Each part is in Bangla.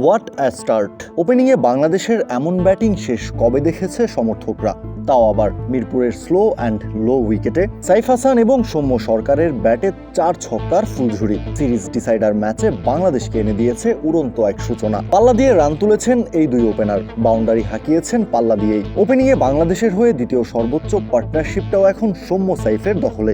হোয়াট অ্যা স্টার্ট ওপেনিংয়ে বাংলাদেশের এমন ব্যাটিং শেষ কবে দেখেছে সমর্থকরা? তাও আবার মিরপুরের স্লো অ্যান্ড লো উইকেটে। সাইফ হাসান এবং সৌম্য সরকারের ব্যাটে চার ছক্কার ফুলঝুরি। সিরিজ ডিসাইডার ম্যাচে বাংলাদেশকে এনে দিয়েছে উড়ন্ত এক সূচনা। পাল্লা দিয়ে রান তুলেছেন এই দুই ওপেনার। বাউন্ডারি হাঁকিয়েছেন পাল্লা দিয়েই। ওপেনিংয়ে বাংলাদেশের হয়ে দ্বিতীয় সর্বোচ্চ পার্টনারশিপটাও এখন সৌম্য সাইফের দখলে।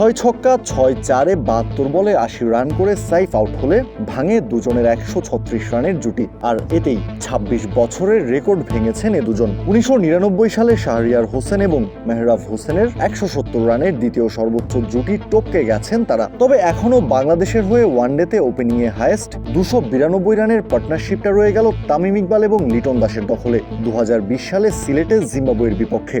ছয় ছক্কা, ছয় চারে বাহাত্তর বলে আশি রান করে সাইফ আউট হলে ভাঙে দুজনের একশো ছত্রিশ রানের জুটি। আর এতেই ২৬ বছরের রেকর্ড ভেঙেছেন এ দুজন। উনিশশো নিরানব্বই সালে শাহরিয়ার হোসেন এবং মেহরাব হোসেনের একশো সত্তর রানের দ্বিতীয় সর্বোচ্চ জুটি টপকে গেছেন তারা। তবে এখনও বাংলাদেশের হয়ে ওয়ানডেতে ওপেনিংয়ে হায়েস্ট দুশো বিরানব্বই রানের পার্টনারশিপটা রয়ে গেল তামিম ইকবাল এবং লিটন দাসের দখলে। দু হাজার বিশ সালে সিলেটে জিম্বাবুয়ের বিপক্ষে।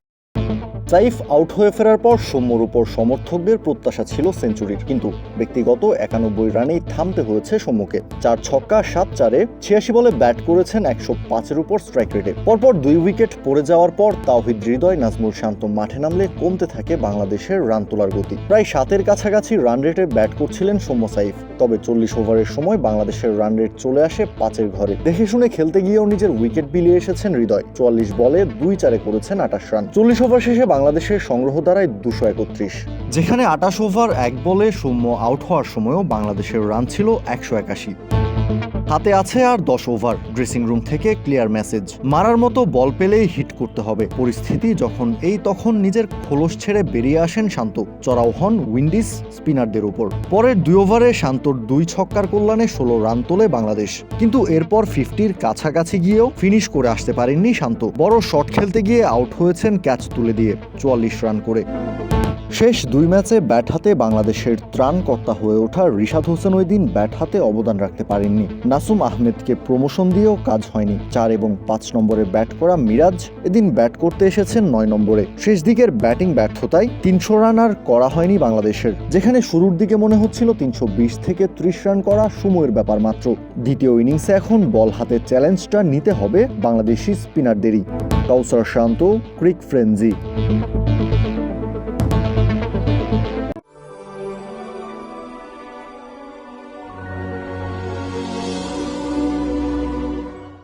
Saif out হয়ে ফেরার পর সৌম্যর উপর সমর্থকদের প্রত্যাশা ছিল সেঞ্চুরির। কিন্তু ব্যক্তিগত একানব্বই রানেই থামতে হয়েছে সৌম্যকে। চার ছক্কা, সাত চারে ছিয়াশি বলে ব্যাট করেছেন একশো পাঁচের উপর স্ট্রাইক রেটে। পরপর দুই উইকেট পড়ে যাওয়ার পর তাওহিদ হৃদয় নাজমুল শান্ত মাঠে নামলে কমতে থাকে বাংলাদেশের রান তোলার গতি। প্রায় সাতের কাছাকাছি রান রেটে ব্যাট করছিলেন সৌম্য সাইফ। তবে চল্লিশ ওভারের সময় বাংলাদেশের রান রেট চলে আসে পাঁচের ঘরে। দেখে শুনে খেলতে গিয়েও নিজের উইকেট বিলিয়ে এসেছেন হৃদয়। চুয়াল্লিশ বলে দুই চারে করেছেন আটাশ রান। চল্লিশ ওভার শেষে বাংলাদেশের সংগ্রহ দাঁড়ায় দুশো একত্রিশ। যেখানে আটাশ ওভার, এক বলে সৌম্য আউট হওয়ার সময়ও বাংলাদেশের রান ছিল একশো একাশি। হাতে আছে আর দশ ওভার। ড্রেসিং রুম থেকে ক্লিয়ার মেসেজ। মারার মতো বল পেলেই হিট করতে হবে। পরিস্থিতি যখন এই, তখন নিজের খোলস ছেড়ে বেরিয়ে আসেন শান্ত। চড়াও হন উইন্ডিজ স্পিনারদের উপর। পরের দুই ওভারে শান্তর দুই ছক্কার কল্যাণে ষোলো রান তোলে বাংলাদেশ। কিন্তু এরপর ফিফটির কাছাকাছি গিয়েও ফিনিশ করে আসতে পারেননি শান্ত। বড় শট খেলতে গিয়ে আউট হয়েছেন ক্যাচ তুলে দিয়ে। চুয়াল্লিশ রান করে। শেষ দুই ম্যাচে ব্যাট হাতে বাংলাদেশের ত্রাণকর্তা হয়ে ওঠা রিশাদ হোসেন ওই দিন ব্যাট হাতে অবদান রাখতে পারেননি। নাসুম আহমেদকে প্রমোশন দিয়েও কাজ হয়নি। চার এবং পাঁচ নম্বরে ব্যাট করা মিরাজ এদিন ব্যাট করতে এসেছেন নয় নম্বরে। শেষ দিকের ব্যাটিং ব্যর্থতায় তিনশো রান আর করা হয়নি বাংলাদেশের। যেখানে শুরুর দিকে মনে হচ্ছিল তিনশো বিশ থেকে ত্রিশ রান করা সময়ের ব্যাপার মাত্র। দ্বিতীয় ইনিংসে এখন বল হাতে চ্যালেঞ্জটা নিতে হবে বাংলাদেশি স্পিনারদেরই। কাউসার শান্ত, ক্রিক ফ্রেঞ্জি